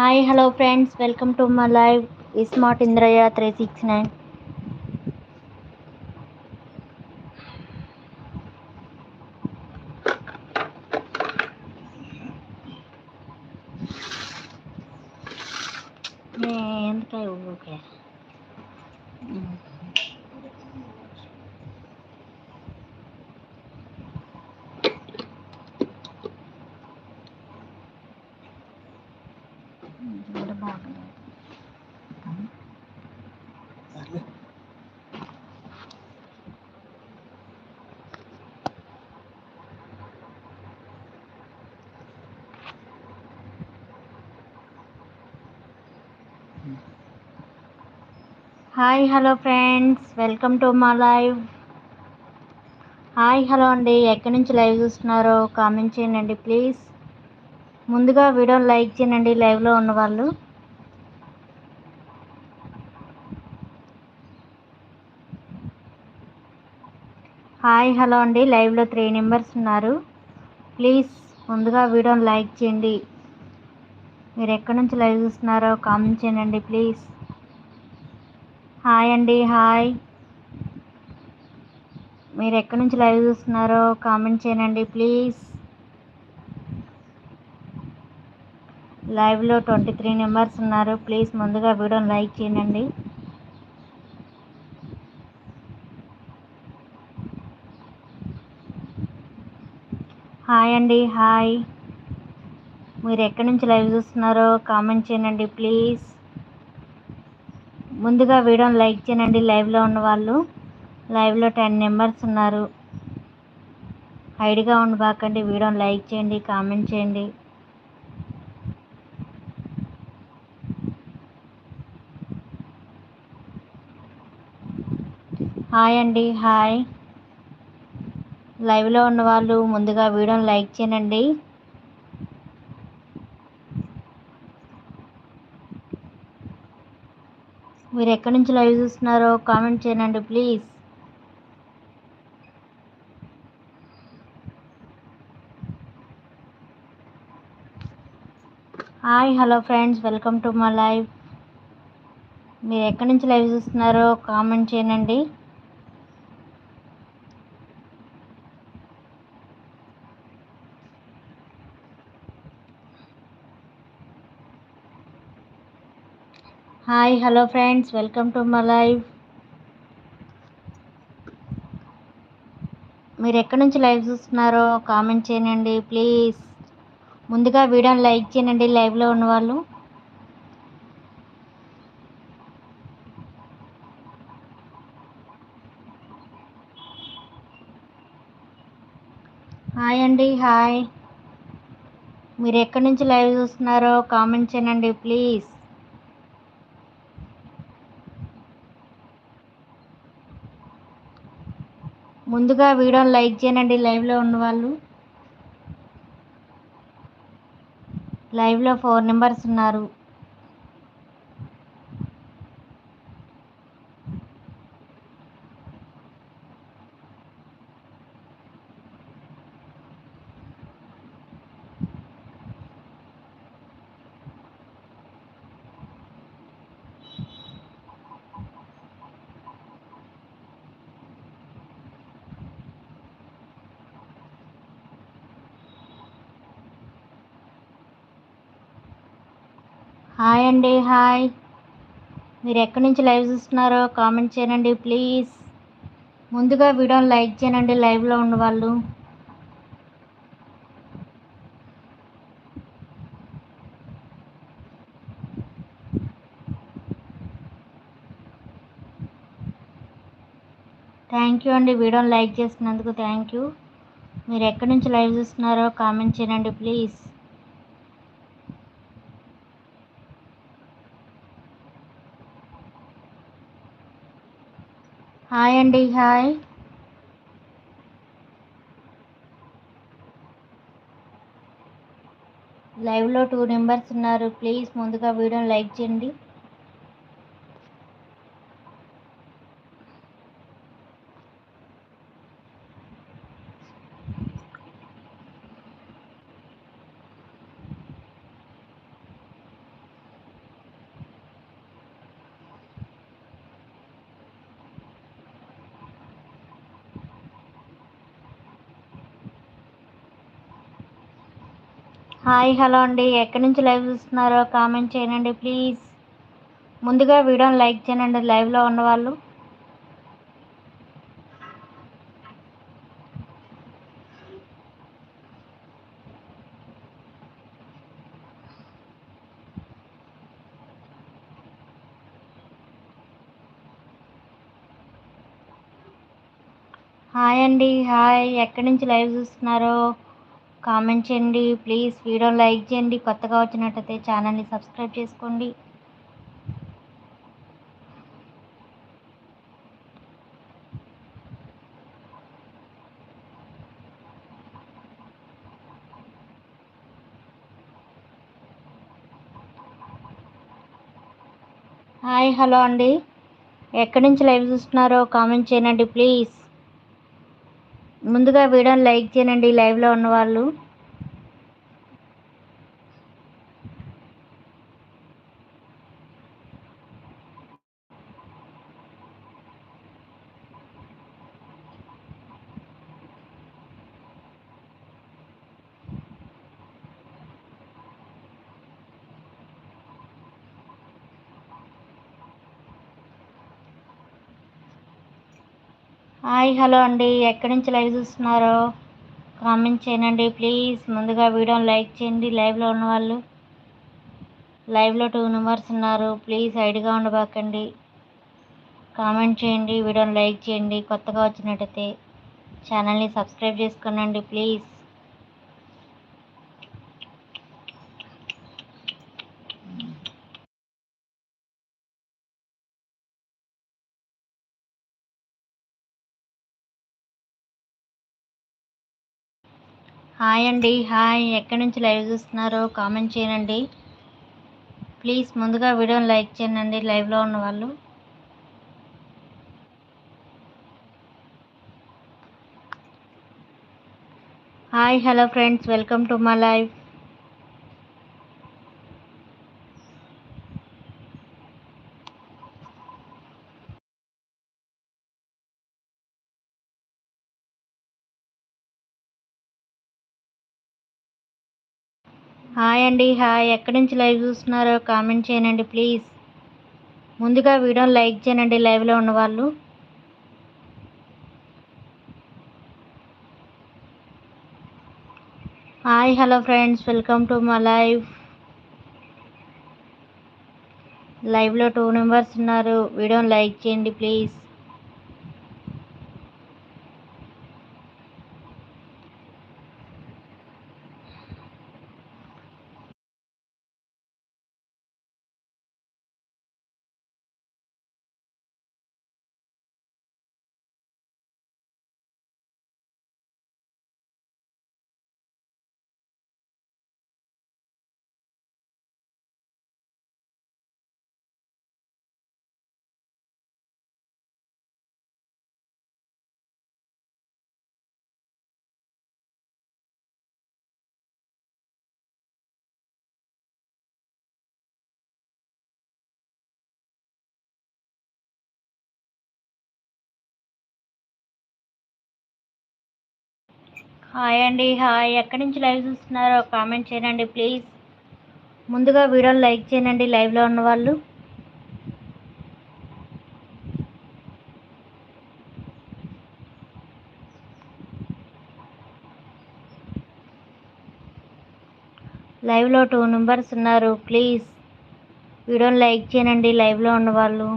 Hi hello friends welcome to my live smart Indrayya three six nine ఎందుకే ఊరికే hi hello friends. Welcome to మా live. Hi hello అండి. ఎక్కడి నుంచి live చూస్తున్నారో కామెంట్ చేయండి ప్లీజ్. ముందుగా వీడియోని లైక్ చేయండి లైవ్లో ఉన్నవాళ్ళు హాయ్ హలో అండి. లైవ్లో త్రీ మెంబర్స్ ఉన్నారు. ప్లీజ్ ముందుగా వీడియోని లైక్ చేయండి. మీరు ఎక్కడి నుంచి లైవ్ చూస్తున్నారో కామెంట్ చేయండి ప్లీజ్. హాయ్ అండి హాయ్. మీరు ఎక్కడి నుంచి లైవ్ చూస్తున్నారో కామెంట్ చేయండి ప్లీజ్. లైవ్లో ట్వంటీ త్రీ మెంబర్స్ ఉన్నారు ప్లీజ్ ముందుగా వీడియోని లైక్ చేయండి. హాయ్ అండి హాయ్. మీరు ఎక్కడి నుంచి లైవ్ చూస్తున్నారో కామెంట్ చేయండి ప్లీజ్. ముందుగా వీడియోని లైక్ చేయండి లైవ్లో ఉన్న వాళ్ళు. లైవ్లో టెన్ మెంబర్స్ ఉన్నారు. హైడ్గా ఉండబాకండి వీడియోని లైక్ చేయండి కామెంట్ చేయండి. హాయ్ అండి హాయ్. లైవ్లో ఉన్న వాళ్ళు ముందుగా వీడియోని లైక్ చేయండి. మీరు ఎక్కడి నుంచి లైవ్ చూస్తున్నారో కామెంట్ చేయండి please. Hi hello friends welcome to my live. మీరు ఎక్కడి నుంచి లైవ్ చూస్తున్నారో కామెంట్ చేయండి. Hi hello friends welcome to my live. మీరు ఎక్కడి నుంచి లైవ్ చూస్తున్నారో కామెంట్ చేయండి ప్లీజ్. ముందుగా వీడియోని లైక్ చేయండి లైవ్లో ఉన్నవాళ్ళు హాయ్ అండి హాయ్. మీరు ఎక్కడి నుంచి లైవ్ చూస్తున్నారో కామెంట్ చేయండి ప్లీజ్. ముందుగా వీడియోని లైక్ చేయండి. లైవ్లో ఉన్న వాళ్ళు లైవ్లో ఫోర్ నెంబర్స్ ఉన్నారు. హాయ్ అండి హాయ్. మీరు ఎక్కడి నుంచి లైవ్ చూస్తున్నారో కామెంట్ చేయండి ప్లీజ్. ముందుగా వీడియోని లైక్ చేయండి లైవ్లో ఉన్నవాళ్ళు థ్యాంక్ యూ అండి వీడియోని లైక్ చేసినందుకు థ్యాంక్ యూ. మీరు ఎక్కడి నుంచి లైవ్ చూస్తున్నారో కామెంట్ చేయండి ప్లీజ్ హాయ్ అండి హాయ్. లైవ్లో టూ నెంబర్స్ ఉన్నారు. ప్లీజ్ ముందుగా వీడియోని లైక్ చేయండి. హాయ్ హలో అండి. ఎక్కడి నుంచి లైవ్ చూస్తున్నారో కామెంట్ చేయండి ప్లీజ్. ముందుగా వీడియోని లైక్ చేయండి లైవ్లో ఉన్నవాళ్ళు. హాయ్ అండి హాయ్. ఎక్కడి నుంచి లైవ్ చూస్తున్నారో కామెంట్ చేయండి. ప్లీజ్ వీడియో లైక్ చేయండి. కొత్తగా వచ్చినట్టయితే ఛానల్ని సబ్స్క్రైబ్ చేసుకోండి. హాయ్ హలో అండి. ఎక్కడి నుంచి లైవ్ చూస్తున్నారో కామెంట్ చేయండి ప్లీజ్. ముందుగా వీడియోని లైక్ చేయండి. లైవ్లో ఉన్నవాళ్ళు హాయ్ హలో అండి. ఎక్కడి నుంచి లైవ్ చూస్తున్నారో? కామెంట్ చేయండి ప్లీజ్. ముందుగా వీడియోని లైక్ చేయండి. లైవ్లో ఉన్న వాళ్ళు లైవ్లో టూ మెంబర్స్ ఉన్నారు. ప్లీజ్ ఐడిగా ఉండబాకండి. కామెంట్ చేయండి. వీడియోని లైక్ చేయండి. కొత్తగా వచ్చినట్టయితే ఛానల్ని సబ్స్క్రైబ్ చేసుకోనండి ప్లీజ్. హాయ్ అండి. హాయ్. ఎక్కడి నుంచి లైవ్ చూస్తున్నారో కామెంట్ చేయండి. ప్లీజ్ ముందుగా వీడియోని లైక్ చేయండి. లైవ్లో ఉన్న వాళ్ళు. Hi. Hello friends. Welcome to my live. Hi అండి హాయ్. ఎక్కడి నుంచి లైవ్ చూస్తున్నారో కామెంట్ చేయండి ప్లీజ్. ముందుగా వీడియోని లైక్ చేయండి లైవ్లో ఉన్నవాళ్ళు hi hello friends. Welcome to my live. లైవ్లో టూ మెంబర్స్ ఉన్నారు. వీడియోని లైక్ చేయండి ప్లీజ్. హాయ్ అండి హాయ్. ఎక్కడి నుంచి లైవ్ చూస్తున్నారో కామెంట్ చేయండి ప్లీజ్. ముందుగా వీడియోని లైక్ చేయండి లైవ్లో ఉన్న వాళ్ళు. లైవ్లో టూ మెంబర్స్ ఉన్నారు ప్లీజ్. వీడియోని లైక్ చేయండి లైవ్లో ఉన్న వాళ్ళు.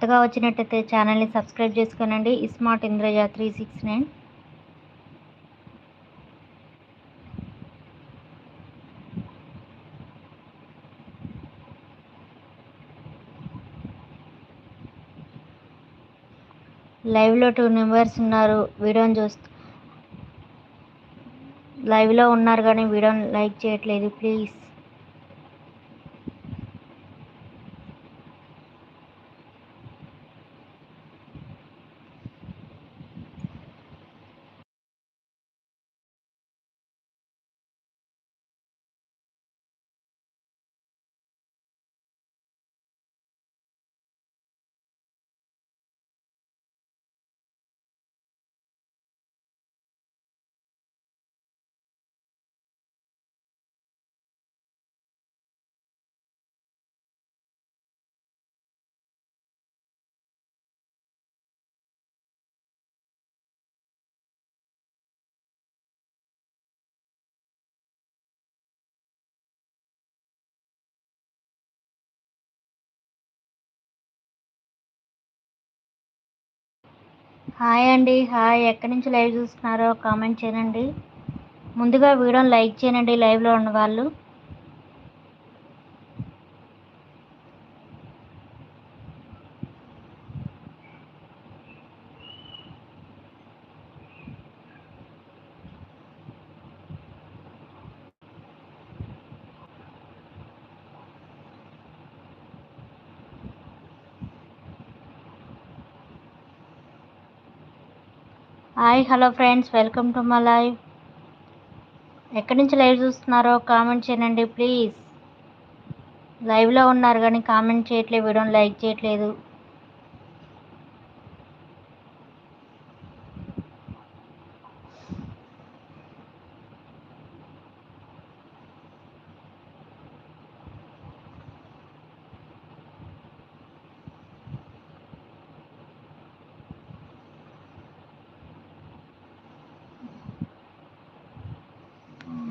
కొత్తగా వచ్చినట్టయితే ఛానల్ని సబ్స్క్రైబ్ చేసుకోనండి. Smart Indraja three six nine. లైవ్లో టూ మెంబర్స్ ఉన్నారు. వీడియోని చూస్తూ లైవ్లో ఉన్నారు కానీ వీడియోని లైక్ చేయట్లేదు. ప్లీజ్. హాయ్ అండి. హాయ్. ఎక్కడి నుంచి లైవ్ చూస్తున్నారో కామెంట్ చేయండి. ముందుగా వీడియోని లైక్ చేయండి. లైవ్లో ఉన్న వాళ్ళు hi hello friends. Welcome to my live. ఎక్కడి నుంచి లైవ్ చూస్తున్నారో కామెంట్ చేయండి ప్లీజ్. లైవ్లో ఉన్నారు కానీ కామెంట్ చేయట్లేదు వీడియోని లైక్ చేయట్లేదు.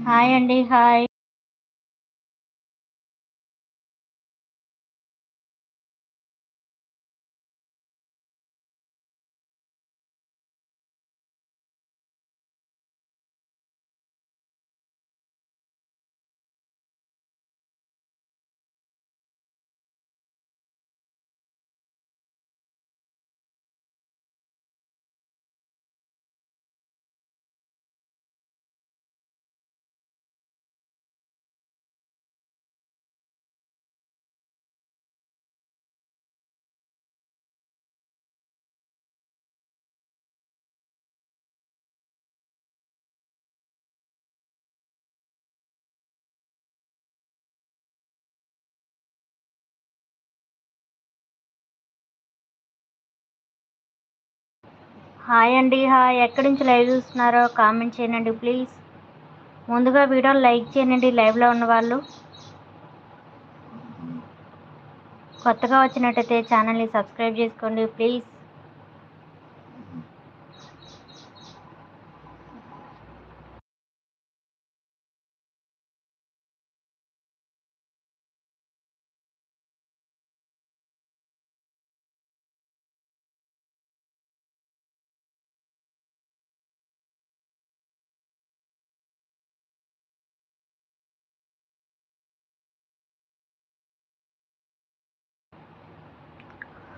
హాయ్ అండి హాయ్. హాయ్ అండి హాయ్. ఎక్కడి నుంచి లైవ్ చూస్తున్నారో కామెంట్ చేయండి ప్లీజ్. ముందుగా వీడియోని లైక్ చేయండి లైవ్లో ఉన్న వాళ్ళు. కొత్తగా వచ్చినట్టయితే ఛానల్ని సబ్స్క్రైబ్ చేసుకోండి ప్లీజ్.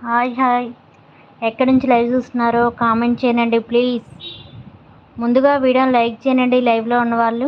Hi hi. ఎక్కడి నుంచి లైవ్ చూస్తున్నారో కామెంట్ చేయండి ప్లీజ్. ముందుగా వీడియోని లైక్ చేయండి లైవ్లో ఉన్నవాళ్ళు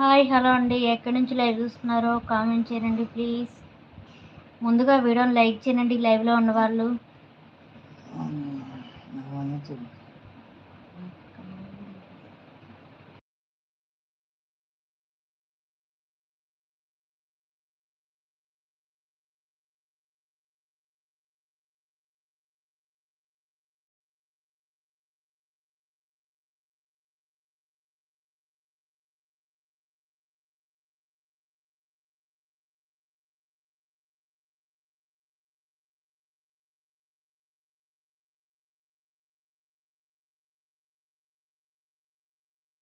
హాయ్ హలో అండి. ఎక్కడి నుంచి లైవ్ చూస్తున్నారో కామెంట్ చేయండి ప్లీజ్. ముందుగా వీడియోని లైక్ చేయండి లైవ్లో ఉన్నవాళ్ళు.